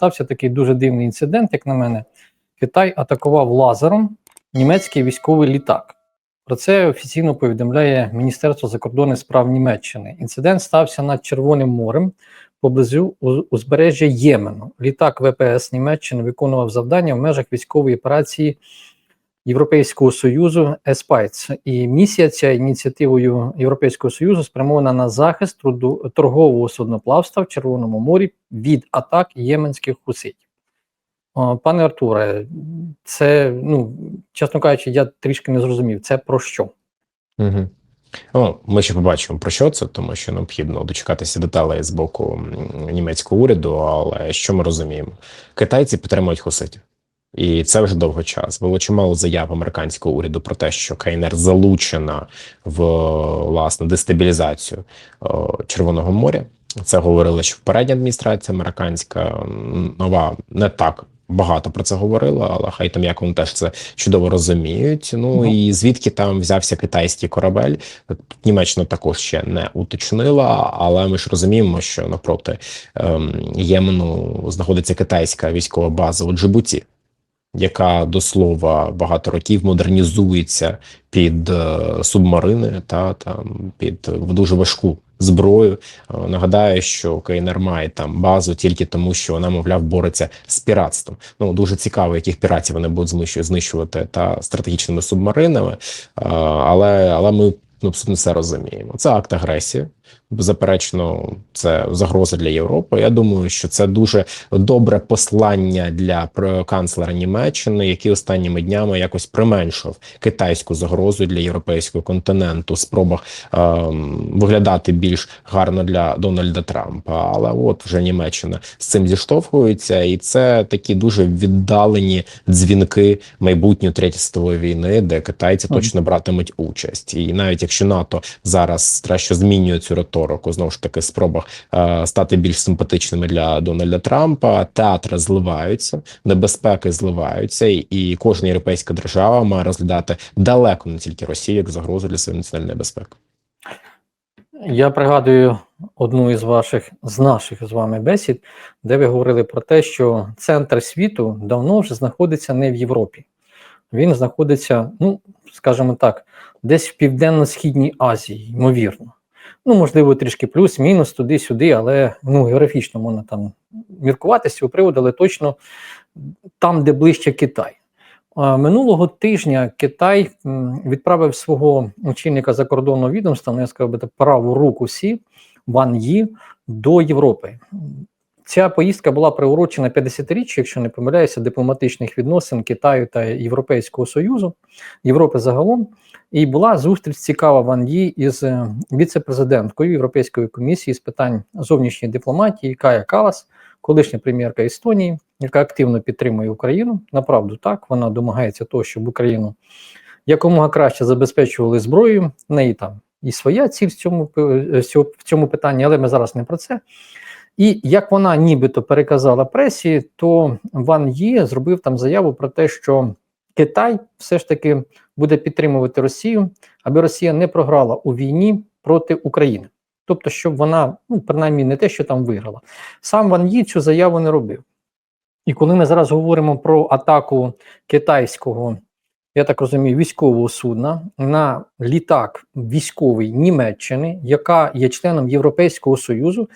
стався такий дуже дивний інцидент, як на мене. Китай атакував лазером німецький військовий літак. Про це офіційно повідомляє Міністерство закордонних справ Німеччини. Інцидент стався над Червоним морем поблизу узбережжя Ємену. Літак ВПС Німеччини виконував завдання в межах військової операції Європейського Союзу ЕСПАЙЦ. І місія ця ініціативою Європейського Союзу спрямована на захист труду- торгового судноплавства в Червоному морі від атак єменських хуситів. Пане Артуре, це, ну, чесно кажучи, я трішки не зрозумів. Це про що? Угу. О, ми ще побачимо про що це, тому що необхідно дочекатися деталей з боку німецького уряду. Але що ми розуміємо? Китайці підтримують хуситів. І це вже довго час. Було чимало заяв американського уряду про те, що КНР залучена в власне дестабілізацію Червоного моря. Це говорили, що попередня адміністрація американська нова не так багато про це говорила, але хай там як вони теж це чудово розуміють. Ну Мгм. і звідки там взявся китайський корабель? Німеччина також ще не уточнила, але ми ж розуміємо, що напроти ем, Ємену знаходиться китайська військова база у Джибуті, яка до слова багато років модернізується під е, субмарини та там під дуже важку зброю. Е, Нагадаю, що КНР має там базу тільки тому, що вона, мовляв, бореться з піратством. Ну дуже цікаво, яких піратів вони будуть знищу- знищувати та стратегічними субмаринами. Е, Але але ми абсолютно все розуміємо. Це акт агресії. Беззаперечно, це загроза для Європи. Я думаю, що це дуже добре послання для канцлера Німеччини, який останніми днями якось применшив китайську загрозу для європейського континенту, в спробах ем, виглядати більш гарно для Дональда Трампа. Але от вже Німеччина з цим зіштовхується, і це такі дуже віддалені дзвінки майбутньої третьої світової війни, де китайці точно братимуть участь. І навіть якщо НАТО зараз що змінює цю риторику, знову ж таки, спробах е, стати більш симпатичними для Дональда Трампа, театри зливаються, небезпеки зливаються, і, кожна європейська держава має розглядати далеко не тільки Росію як загрозу для своєї національної безпеки. Я пригадую одну із ваших з наших з вами бесід, де ви говорили про те, що центр світу давно вже знаходиться не в Європі. Він знаходиться, ну, скажімо так, десь в Південно-Східній Азії, ймовірно. Ну, можливо, трішки плюс-мінус туди-сюди, але ну, географічно можна там міркувати з цього приводу, але точно там, де ближче Китай. Минулого тижня Китай відправив свого очільника закордонного відомства, ну я сказав би праву руку Сі Ван Ї до Європи. Ця поїздка була приурочена 50-річчю, якщо не помиляюся, дипломатичних відносин Китаю та Європейського Союзу, Європи загалом. І була зустріч цікава Ван Ї із е, віце-президенткою Європейської комісії з питань зовнішньої дипломатії Кая Калас, колишня прем'єрка Естонії, яка активно підтримує Україну. Направду так, вона домагається того, щоб Україну якомога краще забезпечували зброєю. В неї там і своя ціль в е, цьому- в цьому питанні, але ми зараз не про це. І як вона нібито переказала пресі, то Ван Ї зробив там заяву про те, що Китай все ж таки буде підтримувати Росію, аби Росія не програла у війні проти України. Тобто, щоб вона, ну, принаймні, не те, що там виграла. Сам Ван Ї цю заяву не робив. І коли ми зараз говоримо про атаку китайського, я так розумію, військового судна на літак військовий Німеччини, яка є членом Європейського Союзу,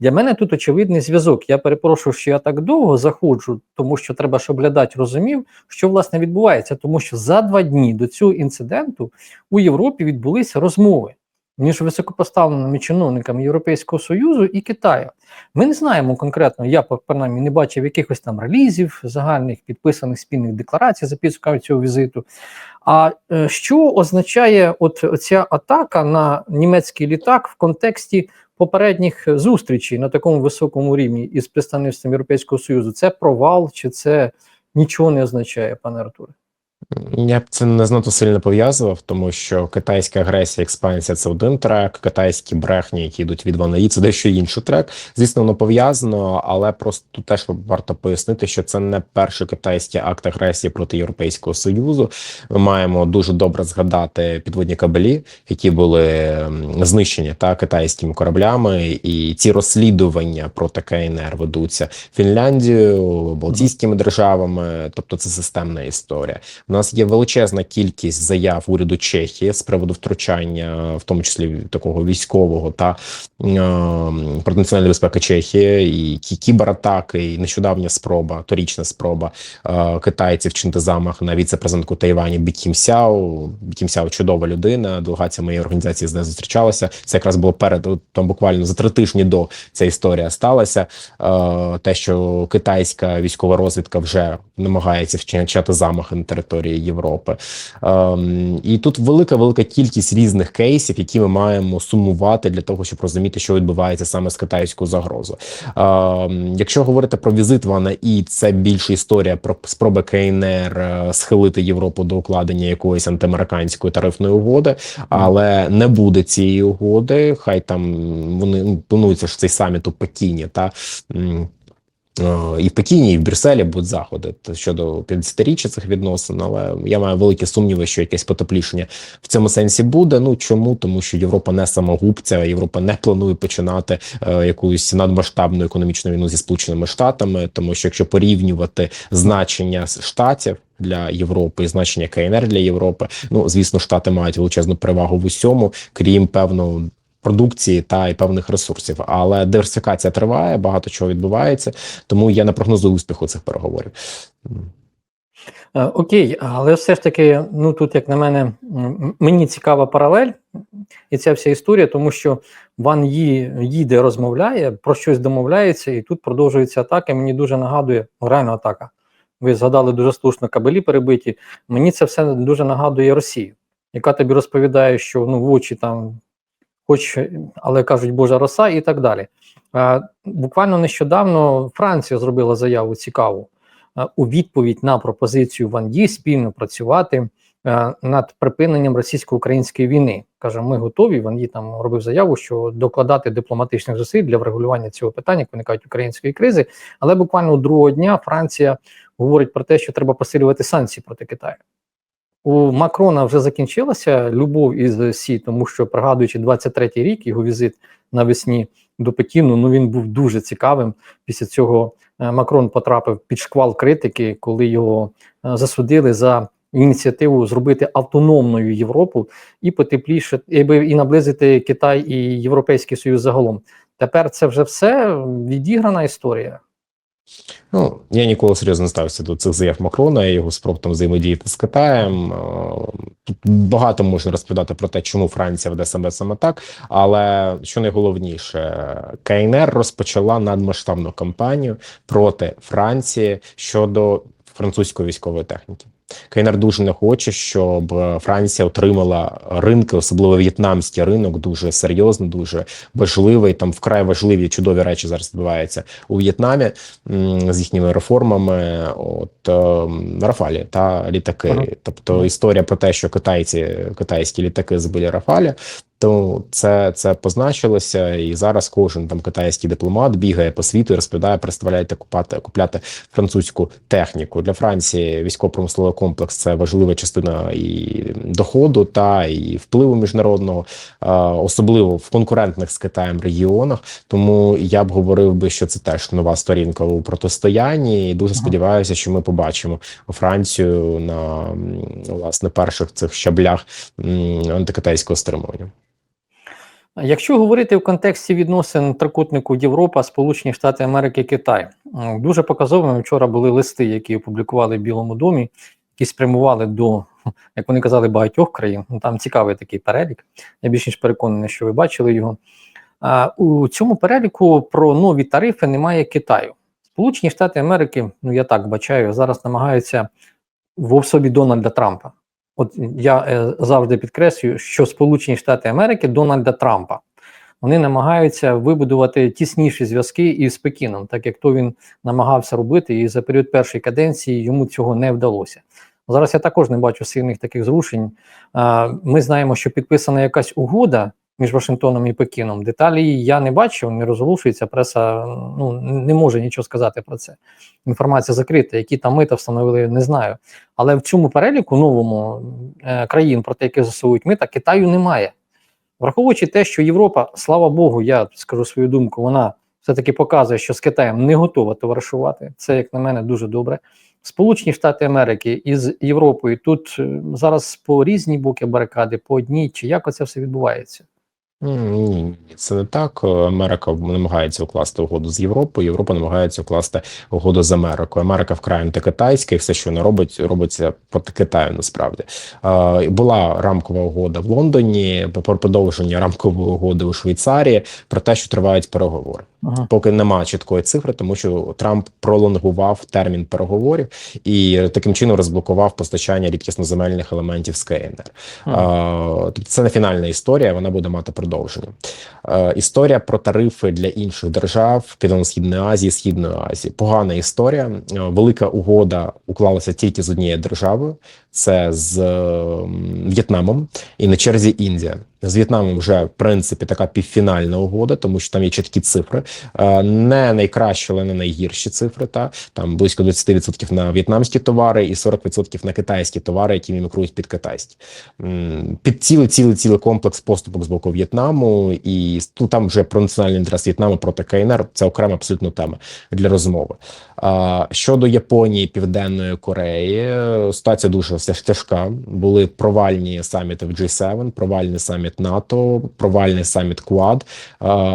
для мене тут очевидний зв'язок. Я перепрошую, що я так довго заходжу, тому що треба, щоб глядач розумів, що власне відбувається, тому що за два дні до цього інциденту у Європі відбулися розмови між високопоставленими чиновниками Європейського Союзу і Китаю. Ми не знаємо конкретно, я принаймні не бачив якихось там релізів загальних підписаних спільних декларацій за підсумками цього візиту. А е, що означає от ця атака на німецький літак в контексті попередніх зустрічей на такому високому рівні із представництвом Європейського Союзу? Це провал чи це нічого не означає, пане Артуре? Я б це не знато сильно пов'язував, тому що китайська агресія, експансія це один трек, китайські брехні, які йдуть від Ванаї, це дещо інший трек. Звісно, воно пов'язано, але просто тут теж варто пояснити, що це не перший китайський акт агресії проти Європейського союзу. Ми маємо дуже добре згадати підводні кабелі, які були знищені та китайськими кораблями, і ці розслідування проти КНР ведуться Фінляндією, Балтійськими державами, тобто це системна історія. У нас є величезна кількість заяв уряду Чехії з приводу втручання, в тому числі такого військового та е, про національну безпеку Чехії, і кі- кібератаки, і нещодавня спроба, торічна спроба е, китайців вчинити замах на віце-президентку Тайвані Бікім Сяо. Бікім Сяо чудова людина. Делегація моєї організації з нею зустрічалася. Це якраз було перед там буквально за три тижні до ця історія сталася. Е, те, що китайська військова розвідка вже намагається вчиняти замахи на території Європи. Ем, і тут велика велика кількість різних кейсів, які ми маємо сумувати для того, щоб розуміти, що відбувається саме з китайською загрозою. Ем, якщо говорити про візит Вана і це більше історія про спроби КНР е, схилити Європу до укладення якоїсь антиамериканської тарифної угоди, але не буде цієї угоди. Хай там вони ну, планується ж цей саміт у Пекіні та. Е, І в Пекіні, і в Брюсселі будуть заходи щодо 50-річчя цих відносин, але я маю великі сумніви, що якесь потеплішення в цьому сенсі буде. Ну чому? Тому що Європа не самогубця, Європа не планує починати е, якусь надмасштабну економічну війну зі Сполученими Штатами, тому що якщо порівнювати значення штатів. Для Європи і значення КНР для Європи. Ну звісно, штати мають величезну перевагу в усьому, крім певно продукції та й певних ресурсів. Але диверсифікація триває, багато чого відбувається, тому я не прогнозую успіху цих переговорів. Е, Окей, але все ж таки, ну тут, як на мене, мені цікава паралель і ця вся історія, тому що Ван Ї їде, розмовляє, про щось домовляється, і тут продовжується атака. Мені дуже нагадує реальна атака. Ви згадали дуже слушно кабелі перебиті. Мені це все дуже нагадує Росію, яка тобі розповідає, що ну в очі там, хоч, але кажуть, Божа роса і так далі. Е, буквально нещодавно Франція зробила заяву цікаву е, у відповідь на пропозицію Ван Ді спільно працювати е, над припиненням російсько-української війни. Каже, ми готові. Ван Ді там робив заяву, що докладати дипломатичних зусиль для врегулювання цього питання, як виникають української кризи. Але буквально другого дня Франція говорить про те, що треба посилювати санкції проти Китаю. У Макрона вже закінчилася любов із Сі, тому що пригадуючи 23-й рік, його візит навесні до Пекіну, ну він був дуже цікавим. Після цього е, Макрон потрапив під шквал критики, коли його е, засудили за ініціативу зробити автономною Європу і потепліше, і, і наблизити Китай і Європейський Союз загалом. Тепер це вже все відіграна історія. Ну я ніколи серйозно не ставився до цих заяв Макрона і його спроб там взаємодіяти з Китаєм. Е, Тут багато можна розповідати про те, чому Франція веде себе саме так. Але що найголовніше, КНР розпочала надмасштабну кампанію проти Франції щодо французької військової техніки. КНР дуже не хоче, щоб е, Франція отримала ринки, особливо в'єтнамський ринок, дуже серйозно, дуже важливий. Там вкрай важливі чудові речі зараз відбуваються у В'єтнамі з їхніми реформами. От ем, Рафалі та літаки. Ага. Тобто історія про те, що китайці китайські літаки збили Рафалі. То це це позначилося, і зараз кожен там китайський дипломат бігає по світу і розповідає, представляєте купати купляти французьку техніку для Франції. Військово-промисловий комплекс це важлива частина і доходу та і впливу міжнародного, особливо в конкурентних з Китаєм регіонах. Тому я б говорив би, що це теж нова сторінка у протистоянні. І дуже сподіваюся, що ми побачимо Францію на власне перших цих щаблях антикитайського стримування. Якщо говорити в контексті відносин трикутнику Європа, Сполучені Штати Америки, Китай, дуже показовими вчора були листи, які опублікували в Білому домі, які спрямували до, як вони казали, багатьох країн. Ну, Там цікавий такий перелік. Я більш ніж переконаний, що ви бачили його. У цьому переліку про нові тарифи немає Китаю. Сполучені Штати Америки, ну я так бачаю, зараз намагаються в особі Дональда Трампа. От я е, завжди підкреслюю, що Сполучені Штати Америки Дональда Трампа вони намагаються вибудувати тісніші зв'язки із Пекіном, так як то він намагався робити, і за період першої каденції йому цього не вдалося. Зараз я також не бачу сильних таких зрушень. Ми знаємо, що підписана якась угода між Вашингтоном і Пекіном. Деталі я не бачив, не розголошується. Преса ну не може нічого сказати про це. Інформація закрита. Які там мита встановили, не знаю. Але в цьому переліку новому е, країн, про те, які засовують мита, Китаю немає. Враховуючи те, що Європа, слава Богу, я скажу свою думку, вона все-таки показує, що з Китаєм не готова товаришувати. Це, як на мене, дуже добре. Сполучені Штати Америки із Європою тут е, зараз по різні боки барикади, по одній, чи як оце все відбувається? Ні, ні, це не так. Америка намагається укласти угоду з Європою. Європа намагається укласти угоду з Америкою. Америка вкрай антикитайська, і все, що вона робить, робиться проти Китаю. Насправді була рамкова угода в Лондоні про продовження рамкової угоди у Швейцарії про те, що тривають переговори. Ага. Поки нема чіткої цифри, тому що Трамп пролонгував термін переговорів і таким чином розблокував постачання рідкісноземельних елементів з КНР. Ага. Тобто це не фінальна історія, вона буде мати продовження. Історія про тарифи для інших держав Південно-Східної Азії, Східної Азії. Погана історія. Велика угода уклалася тільки з однією державою. Це з В'єтнамом і на черзі Індія. З В'єтнамом вже в принципі така півфінальна угода, тому що там є чіткі цифри. Е, Не найкращі, але не найгірші цифри. Та там близько 20% на в'єтнамські товари і 40% на китайські товари, які мімікрують під китайські. Під цілий цілий цілий комплекс поступок з боку В'єтнаму, і ну, там вже про національний інтерес В'єтнаму проти КНР. Це окрема абсолютно тема для розмови. Щодо Японії, Південної Кореї, ситуація дуже тяжка. Були провальні саміти в G7, провальний саміт НАТО, провальний саміт Квад.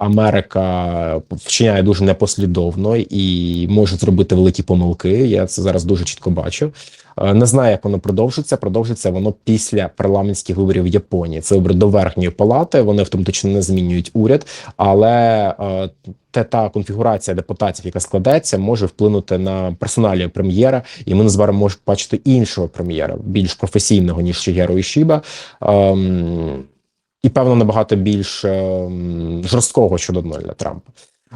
Америка вчиняє дуже непослідовно і може зробити великі помилки. Я це зараз дуже чітко бачу. Е, Не знаю, як воно продовжиться. Продовжиться воно після парламентських виборів в Японії. Це вибори до верхньої палати. Вони автоматично не змінюють уряд, але е, те та конфігурація депутатів, яка складеться, може вплинути на персоналію прем'єра, і ми незабаром можемо бачити іншого прем'єра, більш професійного ніж Шігеро Ішіба. Ем, і певно набагато більш ем, жорсткого щодо Дональда Трампа.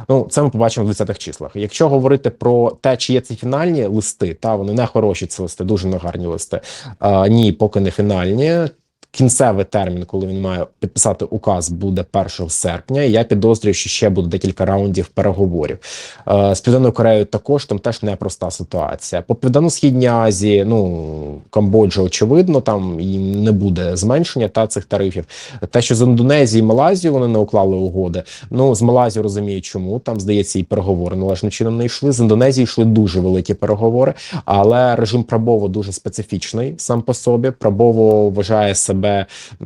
Ну, це ми побачимо в 20-х числах. Якщо говорити про те, чи є ці фінальні листи, та вони не хороші ці листи, дуже негарні листи. А, ні, поки не фінальні. Кінцевий термін, коли він має підписати указ, буде 1 серпня. Я підозрюю, що ще буде декілька раундів переговорів. Е, з Південною Кореєю також там теж непроста ситуація. По південно-східній Азії, ну Камбоджа, очевидно, там і не буде зменшення та цих тарифів. Те, що з Індонезії і Малайзією вони не уклали угоди. Ну з Малайзією розумію, чому там здається, і переговори належним чином не йшли. З Індонезії йшли дуже великі переговори, але режим Прабово дуже специфічний сам по собі. Прабово вважає себе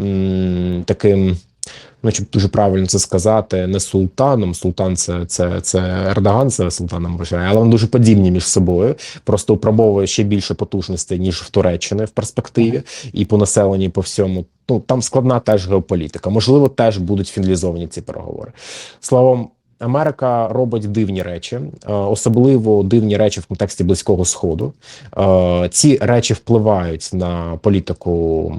м, таким. Ну, щоб дуже правильно це сказати, не султаном. Султан це, це, це Ердоган, це султаном вважає, але вони дуже подібні між собою. Просто управовує ще більше потужностей, ніж в Туреччини в перспективі, і по населенню, і по всьому. Ну там складна теж геополітика. Можливо, теж будуть фіналізовані ці переговори. Словом. Америка робить дивні речі, е, особливо дивні речі в контексті близького сходу. Е, Ці речі впливають на політику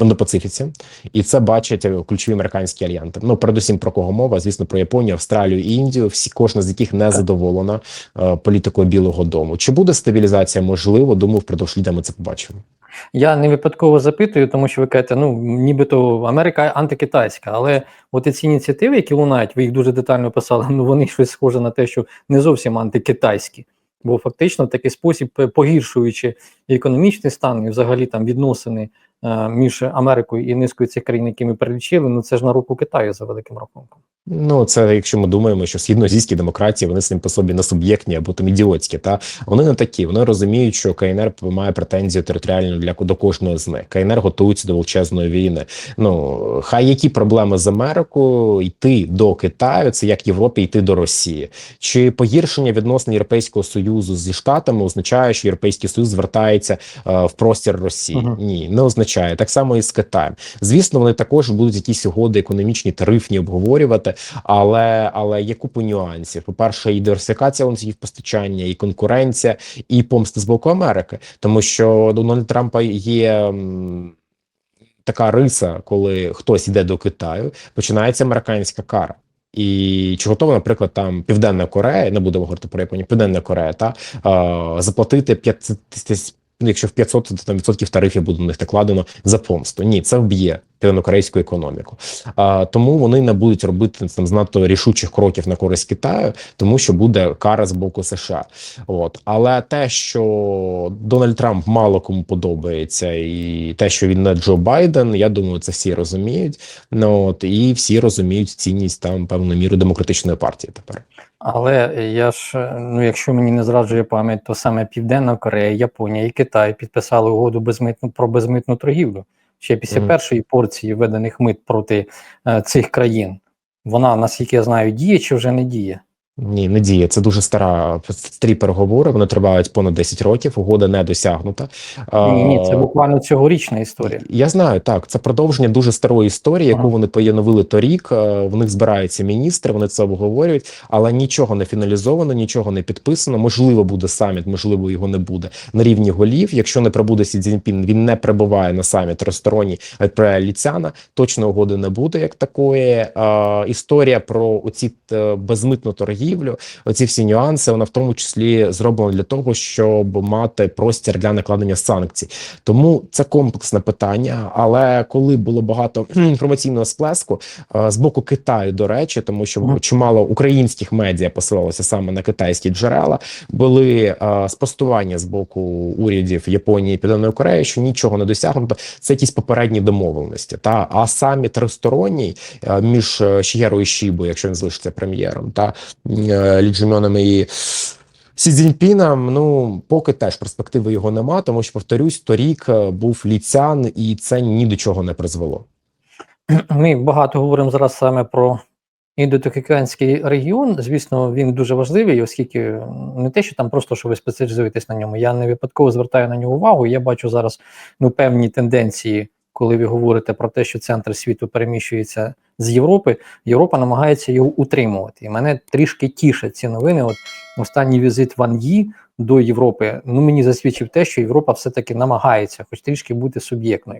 в Індопацифіці, і це бачать е, ключові американські альянти. Ну передусім про кого мова, звісно, про Японію, Австралію і Індію. Всі кожна з яких не задоволена е, політикою Білого Дому. Чи буде стабілізація можливо? Думаю, впродовж літа ми це побачимо. Я не випадково запитую, тому що ви кажете, ну нібито Америка антикитайська, але от ці ініціативи, які лунають, ви їх дуже детально описали, ну вони щось схоже на те, що не зовсім антикитайські. Бо фактично в такий спосіб, е, погіршуючи економічний стан, і взагалі там відносини між Америкою і низкою цих країн, які ми перелічили, ну це ж на руку Китаю за великим рахунком. Ну, це якщо ми думаємо, що східноазійські демократії вони самі по собі не суб'єктні або там ідіотські, та вони не такі. Вони розуміють, що КНР має претензію територіальну для до кожного з них. КНР готується до величезної війни. Ну хай які проблеми з Америкою йти до Китаю, це як Європі йти до Росії, чи погіршення відносин Європейського союзу зі штатами означає, що Європейський Союз звертається е, в простір Росії? Ага. Ні, не означає так само і з Китаєм. Звісно, вони також будуть якісь угоди економічні, тарифні обговорювати, але але є купа нюансів. По перше, і диверсифікація ланцюгів постачання, і конкуренція, і помста з боку Америки, тому що у Дональда Трампа є. Така риса, коли хтось йде до Китаю, починається американська кара. І чи готова, наприклад, там Південна Корея, не будемо говорити про Японію, Південна Корея, та е, заплатити 50 ну, якщо в 500 то там відсотків тарифів буде на них накладено за помсту. Ні, це вб'є південнокорейську економіку. А, тому вони не будуть робити там знато рішучих кроків на користь Китаю, тому що буде кара з боку США. От але те, що Дональд Трамп мало кому подобається, і те, що він не Джо Байден, я думаю, це всі розуміють. Ну от і всі розуміють цінність там певною мірою демократичної партії тепер. Але я ж, ну якщо мені не зраджує пам'ять, то саме Південна Корея, Японія і Китай підписали угоду безмитну про безмитну торгівлю. Ще після Мгм. першої порції введених мит проти е, цих країн. Вона, наскільки я знаю, діє чи вже не діє? Ні, не діє. Це дуже стара старі переговори. Вони тривають понад 10 років. Угода не досягнута. Ні, ні, це буквально цьогорічна історія. Я знаю, так. Це продовження дуже старої історії, яку Ага. вони пояновили торік. Е, В них збираються міністри, вони це обговорюють, але нічого не фіналізовано, нічого не підписано. Можливо, буде саміт, можливо, його не буде на рівні голів. Якщо не прибуде Сі Цзіньпін, він не прибуває на саміт тристоронній відправляє Ліцяна. Точно угоди не буде як такої. Е, історія про оці е, безмитну торгівлю, оці всі нюанси, вона в тому числі зроблена для того, щоб мати простір для накладення санкцій. Тому це комплексне питання. Але коли було багато інформаційного сплеску е, з боку Китаю, до речі, тому що чимало українських медіа посилалося саме на китайські джерела, були е, спростування з боку урядів Японії і Південної Кореї, що нічого не досягнуто. Це якісь попередні домовленості. Та а самі тристоронній е, між е, Шігеро і Шібо, якщо він залишиться прем'єром, та е, Лі Джемьоном і Сі Цзіньпіном, ну поки теж перспективи його нема, тому що повторюсь, торік е, був ліцян, і це ні до чого не призвело. Ми багато говоримо зараз саме про індотихоокеанський регіон. Звісно, він дуже важливий, оскільки не те, що там просто що ви спеціалізуєтесь на ньому. Я не випадково звертаю на нього увагу. Я бачу зараз ну певні тенденції, коли ви говорите про те, що центр світу переміщується з Європи. Європа намагається його утримувати. І мене трішки тішать ці новини. От останній візит Ван Ї до Європи. Ну мені засвідчив те, що Європа все таки намагається, хоч трішки бути суб'єктною.